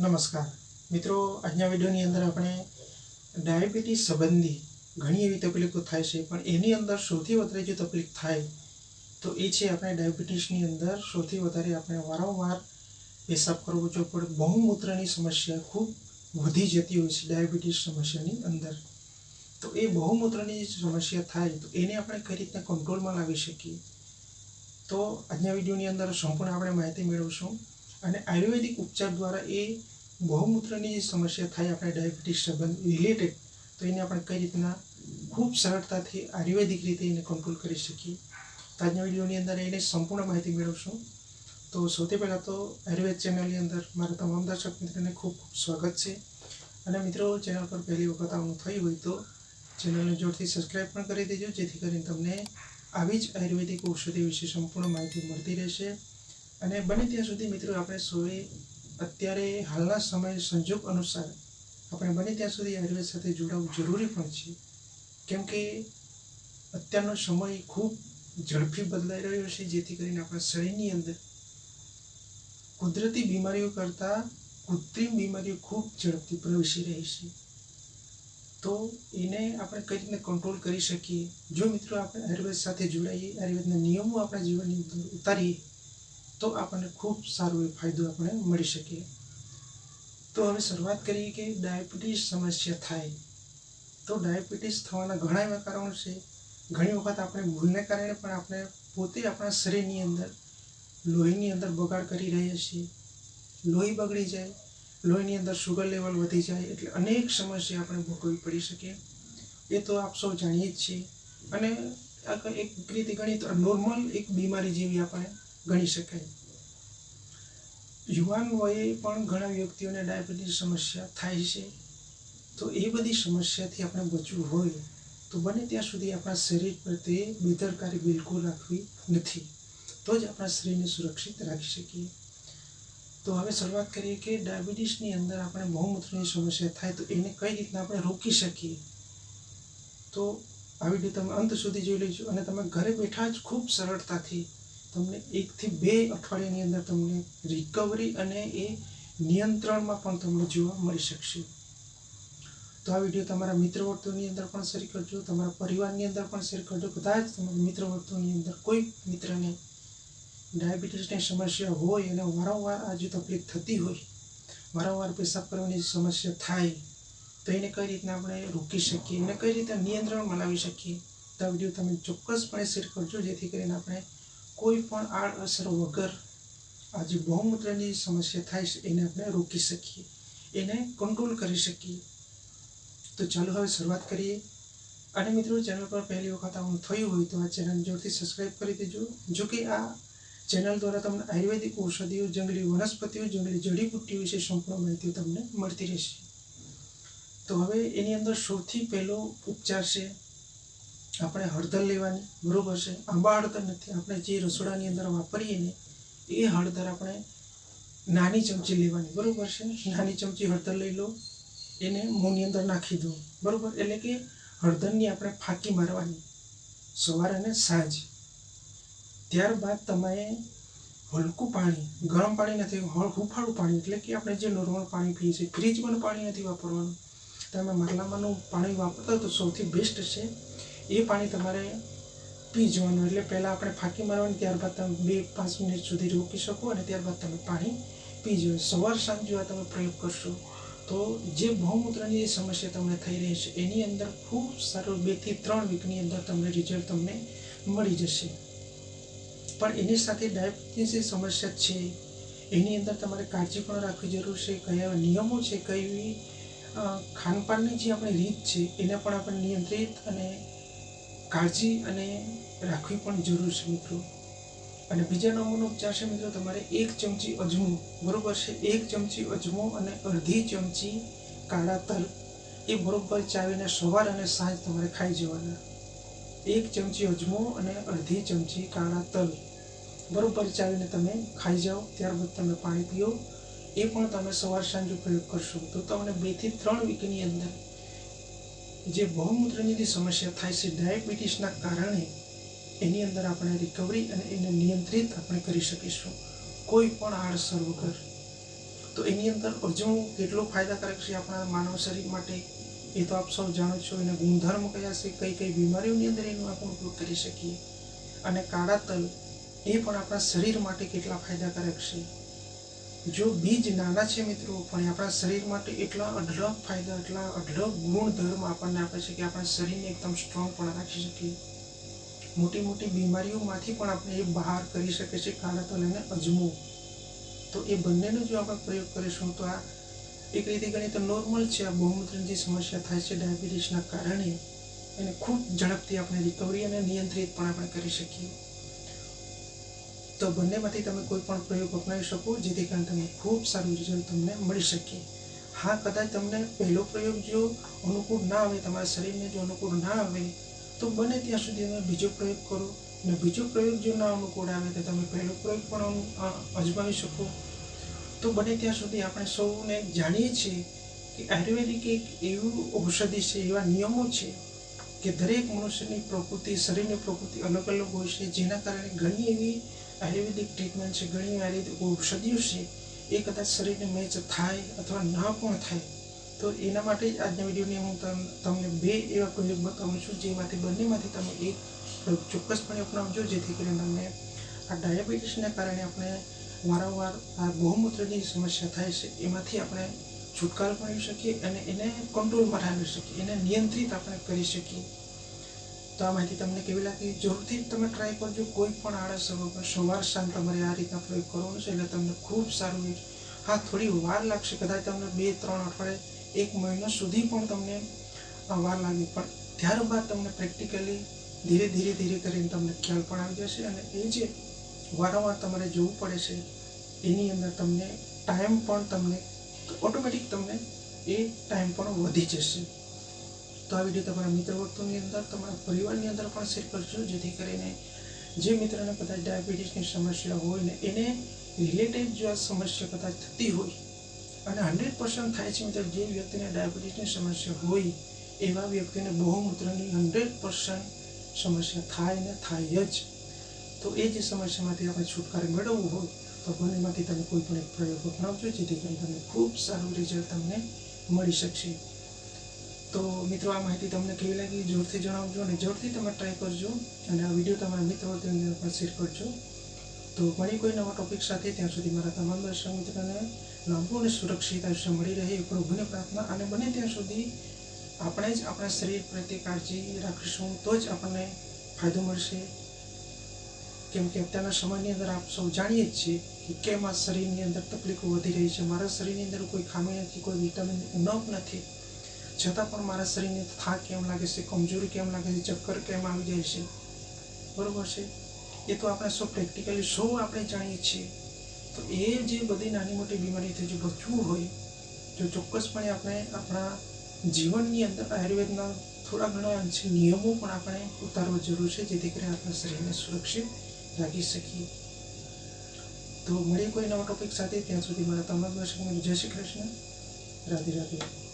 નમસ્કાર. મિત્રો, આજના વિડીયોની અંદર આપણે ડાયાબિટીસ સંબંધી ઘણી એવી તકલીફો થાય છે, પણ એની અંદર સૌથી વધારે જે તકલીફ થાય તો એ છે આપણે ડાયાબિટીસની અંદર સૌથી વધારે આપણે વારંવાર પેશાબ કરવો જો પણ બહુમૂત્રની સમસ્યા ખૂબ વધી જતી હોય છે ડાયાબિટીસ સમસ્યાની અંદર. તો એ બહુમૂત્રની સમસ્યા થાય તો એને આપણે કઈ રીતના કંટ્રોલમાં લાવી શકીએ? તો આજના વિડીયોની અંદર સંપૂર્ણ આપણે માહિતી મેળવશું. અને આયુર્વેદિક ઉપચાર દ્વારા એ બહુમૂત્રની જે સમસ્યા થાય આપણે ડાયાબિટીસ સંબંધ રિલેટેડ, તો એને આપણે કઈ રીતના ખૂબ સરળતાથી આયુર્વેદિક રીતે એને કંટ્રોલ કરી શકીએ. તો આજના વિડીયોની અંદર એને સંપૂર્ણ માહિતી મેળવશું. તો સૌથી પહેલાં તો આયુર્વેદ ચેનલની અંદર મારા તમામ દર્શક મિત્રોને ખૂબ ખૂબ સ્વાગત છે. અને મિત્રો, ચેનલ પર પહેલી વખત આવવાનું થઈ હોય તો ચેનલને જોરથી સબસ્ક્રાઈબ પણ કરી દેજો, જેથી કરીને તમને આવી જ આયુર્વેદિક ઔષધિ વિશે સંપૂર્ણ માહિતી મળતી રહેશે. અને બને ત્યાં સુધી મિત્રો આપણે સૌએ અત્યારે હાલના સમય સંજોગ અનુસાર આપણે બને ત્યાં સુધી આયુર્વેદ સાથે જોડાવવું જરૂરી પણ છે. કેમ કે અત્યારનો સમય ખૂબ ઝડપી બદલાઈ રહ્યો છે, જેથી કરીને આપણા શરીરની અંદર કુદરતી બીમારીઓ કરતાં કૃત્રિમ બીમારીઓ ખૂબ ઝડપથી પ્રવેશી રહી છે. તો એને આપણે કઈ રીતે કંટ્રોલ કરી શકીએ? જો મિત્રો આપણે આયુર્વેદ સાથે જોડાઈએ, આયુર્વેદના નિયમો આપણા જીવનની અંદર ઉતારીએ તો આપણને ખૂબ સારો એ ફાયદો આપણે મળી શકે. તો હવે શરૂઆત કરીએ કે ડાયાબિટીસ સમસ્યા થાય. તો ડાયાબિટીસ થવાના ઘણા એવા કારણો છે. ઘણી વખત આપણે ભૂલને કારણે પણ આપણે પોતે આપણા શરીરની અંદર, લોહીની અંદર બગાડ કરી રહ્યા છીએ. લોહી બગડી જાય, લોહીની અંદર શુગર લેવલ વધી જાય એટલે અનેક સમસ્યા આપણે ભોગવવી પડી શકે. એ તો આપ સૌ જાણીએ જ છીએ. અને એક રીતે ગણી તો નોર્મલ એક બીમારી જેવી આપણે ગણી શકાય. યુવાન વયે પણ ઘણા વ્યક્તિઓને ડાયાબિટીસ સમસ્યા થાય છે. તો એ બધી સમસ્યાથી આપણે બચવું હોય તો બને ત્યાં સુધી આપણા શરીર પ્રત્યે બેદરકારી બિલકુલ રાખવી નથી. તો જ આપણા શરીરને સુરક્ષિત રાખી શકીએ. તો હવે શરૂઆત કરીએ કે ડાયાબિટીસની અંદર આપણે બહુમૂત્રની સમસ્યા થાય તો એને કઈ રીતના આપણે રોકી શકીએ? તો આ વીડિયો તમે અંત સુધી જોઈ લેજો અને તમે ઘરે બેઠા જ ખૂબ સરળતાથી તમને એકથી બે અઠવાડિયાની અંદર તમને રિકવરી અને એ નિયંત્રણમાં પણ તમને જોવા મળી શકશે. તો આ વીડિયો તમારા મિત્ર વર્તુળની અંદર પણ શેર કરજો, તમારા પરિવારની અંદર પણ શેર કરજો, કદાચ તમારા મિત્ર વર્તુળની અંદર કોઈ મિત્રને ડાયાબિટીસની સમસ્યા હોય અને વારંવાર આ તકલીફ થતી હોય, વારંવાર પેશાબ કરવાની સમસ્યા થાય, તો એને કઈ રીતના આપણે રોકી શકીએ, એને કઈ રીતે નિયંત્રણમાં લાવી શકીએ, તો આ વીડિયો તમે ચોક્કસપણે શેર કરજો, જેથી કરીને આપણે કોઈ પણ આડઅસર વગર આ જે બહુમૂત્રની સમસ્યા થાય છે, એને આપણે રોકી શકીએ, એને કંટ્રોલ કરી શકીએ. તો ચાલો હવે શરૂઆત કરીએ. અને મિત્રો ચેનલ પર પહેલી વખત આવું થયું હોય તો આ ચેનલ જોરથી સબસ્ક્રાઈબ કરી દેજો. જો કે આ ચેનલ દ્વારા તમને આયુર્વેદિક ઔષધિઓ, જંગલી વનસ્પતિઓ, જંગલી જડીબુટ્ટીઓ વિશે સંપૂર્ણ માહિતી તમને મળતી રહેશે. તો હવે એની અંદર સૌથી પહેલો ઉપચાર છે આપણે હળદર લેવાની, બરોબર છે? આંબા હળદર નથી. આપણે જે રસોડાની અંદર વાપરીએ ને, એ હળદર આપણે નાની ચમચી લેવાની, બરોબર છે? નાની ચમચી હળદર લઈ લો, એને મોંની અંદર નાખી દો, બરોબર? એટલે કે હળદરની આપણે ફાંકી મારવાની, સવાર અને સાંજ. ત્યારબાદ તમે હલકું પાણી, ગરમ પાણી નથી હુંફાળું પાણી, એટલે કે આપણે જે નોર્મલ પાણી પીએ છીએ ફ્રીજમાંનું પાણી નથી વાપરવાનું. તમે મરલામાંનું પાણી વાપરતા તો સૌથી બેસ્ટ છે એ પાણી તમારે પી જવાનું એટલે પહેલાં આપણે ફાંકી મારવાની, ત્યારબાદ તમે બે પાંચ મિનિટ સુધી રોકી શકો અને ત્યારબાદ તમે પાણી પી જવો સવાર સાંજ જો આ તમે પ્રયોગ કરશો તો જે બહુમૂત્રની જે સમસ્યા તમને થઈ રહી છે, એની અંદર ખૂબ સારું બેથી ત્રણ વીકની અંદર તમને રિઝલ્ટ તમને મળી જશે. પણ એની સાથે ડાયાબિટીસની સમસ્યા છે. એની અંદર તમારે કાળજી પણ રાખવી જરૂર છે. કયા નિયમો છે, કઈ ખાનપાનની જે આપણી રીત છે, એને પણ આપણે નિયંત્રિત અને કાળજી અને રાખવી પણ જરૂર છે મિત્રો. અને બીજા નંબરનો ઉપચાર છે મિત્રો, તમારે એક ચમચી અજમો, બરોબર છે? એક ચમચી અજમો અને અડધી ચમચી કાળા તલ, એ બરોબર ચાવીને સવાર અને સાંજ તમારે ખાઈ જવાના. એક ચમચી અજમો અને અડધી ચમચી કાળા તલ, બરોબર ચાવીને તમે ખાઈ જાઓ, ત્યારબાદ તમે પાણી પીઓ, એ પણ તમે સવાર સાંજ પ્રયોગ કરશો. તો તમને બેથી ત્રણ વીકની અંદર જે બહુમૂત્રની જે સમસ્યા થાય છે ડાયાબિટીસના કારણે, એની અંદર આપણે રિકવરી અને એને નિયંત્રિત આપણે કરી શકીશું. કોઈ પણ આડસર વગર તો એની અંદર અજમો કેટલો ફાયદાકારક છે આપણા માનવ શરીર માટે? એ તો આપ સૌ જાણો છો, એના ગુણધર્મ કયા છે? કઈ કઈ બીમારીઓની અંદર એનો આપણે ઉપયોગ કરી શકીએ? અને કાળા તલ, એ પણ આપણા શરીર માટે કેટલા ફાયદાકારક છે? જો બીજ નાના છે મિત્રો, પણ આપણા શરીર માટે એટલા અઢળક ફાયદા, એટલા અઢળક ગુણધર્મ આપણને આપે છે કે આપણા શરીરને એકદમ સ્ટ્રોંગ પણ રાખી શકીએ. મોટી મોટી બીમારીઓમાંથી પણ આપણે એ બહાર કરી શકે છે કાળા તલ અને અજમો. તો એ બંનેનો જો આપણે પ્રયોગ કરીશું તો આ એક રીતે ગણીએ તો નોર્મલ છે, આ બહુમૂત્રની જે સમસ્યા થાય છે ડાયાબિટીસના કારણે, એને ખૂબ ઝડપથી આપણે રિકવરી અને નિયંત્રિત પણ આપણે કરી શકીએ. તો બંનેમાંથી તમે કોઈ પણ પ્રયોગ અપનાવી શકો, જેથી કરીને તમને ખૂબ સારું રિઝલ્ટ તમને મળી શકે. હા, કદાચ તમને પહેલો પ્રયોગ જો અનુકૂળ ના આવે, તમારા શરીરને જો અનુકૂળ ના આવે, તો બને ત્યાં સુધી તમે બીજો પ્રયોગ કરો. અને બીજો પ્રયોગ જો ના અનુકૂળ આવે, તો તમે પહેલો પ્રયોગ પણ અજમાવી શકો. તો બને ત્યાં સુધી આપણે સૌને જાણીએ છીએ કે આયુર્વેદિક એક એવું ઔષધિ છે, એવા નિયમો છે કે દરેક મનુષ્યની પ્રકૃતિ, શરીરની પ્રકૃતિ અલગ અલગ હોય છે, જેના કારણે ઘણી એવી આયુર્વેદિક ટ્રીટમેન્ટ છે, ઘણી એવી રીતે ઔષધિઓ છે, એ કદાચ શરીરને મેચ થાય અથવા ના પણ થાય. તો એના માટે જ આજના વિડીયોની હું તમ- તમને બે એવા પ્રયોગ બતાવું છું, જેમાંથી બંનેમાંથી તમે એક પ્રયોગ ચોક્કસપણે અપનાવજો, જેથી કરીને તમને આ ડાયાબિટીસના કારણે આપણે વારંવાર આ ગૌમૂત્રની સમસ્યા થાય છે. એમાંથી આપણે છુટકારો પાડી શકીએ અને એને કંટ્રોલમાં રાખી શકીએ, એને નિયંત્રિત આપણે કરી શકીએ. તો આ માહિતી તમને કેવી લાગી? જરૂરથી તમે ટ્રાય કરજો. કોઈ પણ આળસ વગર સવાર સાંજ તમારે આ રીતના પ્રયોગ કરવાનો છે, એટલે તમને ખૂબ સારું હા, થોડી વાર લાગશે. કદાચ તમને બે, ત્રણ અઠવાડિયે, એક મહિનો સુધી પણ તમને વાર લાગે. પણ ત્યારબાદ તમને પ્રેક્ટિકલી ધીરે ધીરે ધીરે કરીને તમને ખ્યાલ પણ આવી જશે અને એ જે વારંવાર તમારે જોવું પડે છે, એની અંદર તમને ટાઈમ પણ તમને ઓટોમેટિક તમને એ ટાઈમ પણ વધી જશે. તો આ વીડિયો તમારા મિત્ર વર્તુળની અંદર, તમારા પરિવારની અંદર પણ શેર કરજો, જેથી કરીને જે મિત્રને કદાચ ડાયાબિટીસની સમસ્યા હોય ને એને રિલેટેડ જો આ સમસ્યા કદાચ થતી હોય અને હંડ્રેડ પર્સન્ટ થાય છે મિત્ર, જે વ્યક્તિને ડાયાબિટીસની સમસ્યા હોય, એવા વ્યક્તિને બહુમૂત્રની હંડ્રેડ પર્સન્ટ સમસ્યા થાય ને થાય જ. તો એ જે સમસ્યામાંથી આપણે છુટકારો મેળવવું હોય, તો બંનેમાંથી તમે કોઈ પણ એક પ્રયોગ અપનાવજો, જેથી કરીને તમને ખૂબ સારું રિઝલ્ટ તમને મળી શકશે. તો મિત્રો, આ માહિતી તમને કેવી લાગી? જોરથી જણાવજો અને જોરથી તમે ટ્રાય કરજો. અને આ વીડિયો તમારા મિત્રો અંદર પણ શેર કરજો. તો ઘણી કોઈ નવા ટોપિક સાથે ત્યાં સુધી મારા તમામ દર્શક મિત્રોને લાંબુ અને સુરક્ષિત આયુષ્ય મળી રહે એ પ્રભુને પ્રાર્થના. અને બને ત્યાં સુધી આપણે જ આપણા શરીર પ્રત્યે કાળજી રાખીશું, તો જ આપણને ફાયદો મળશે. કેમ કે અત્યારના સમયની અંદર આપ સૌ જાણીએ જ છીએ કે કેમ આ શરીરની અંદર તકલીફો વધી રહી છે. મારા શરીરની અંદર કોઈ ખામી નથી, કોઈ વિટામિન, ઉણપ નથી. છતાં પણ મારા શરીરને થાક કેમ લાગે છે, કમજોરી કેમ લાગે છે, ચક્કર કેમ આવી જાય છે? બરાબર છે? એ તો આપણે સૌ પ્રેક્ટિકલી સૌ આપણે જાણીએ છીએ. તો એ જે બધી નાની મોટી બીમારીથી જો બચવું હોય, જો ચોક્કસપણે આપણે આપણા જીવનની અંદર આયુર્વેદના થોડા ઘણા અંશે નિયમો પણ આપણે ઉતારવા જરૂર છે, જેથી કરીને આપણા શરીરને સુરક્ષિત રાખી શકીએ. તો મળીએ કોઈ નવા ટોપિક સાથે. ત્યાં સુધી મારા તમામ દર્શકોને જય શ્રી કૃષ્ણ. રાધે રાધે.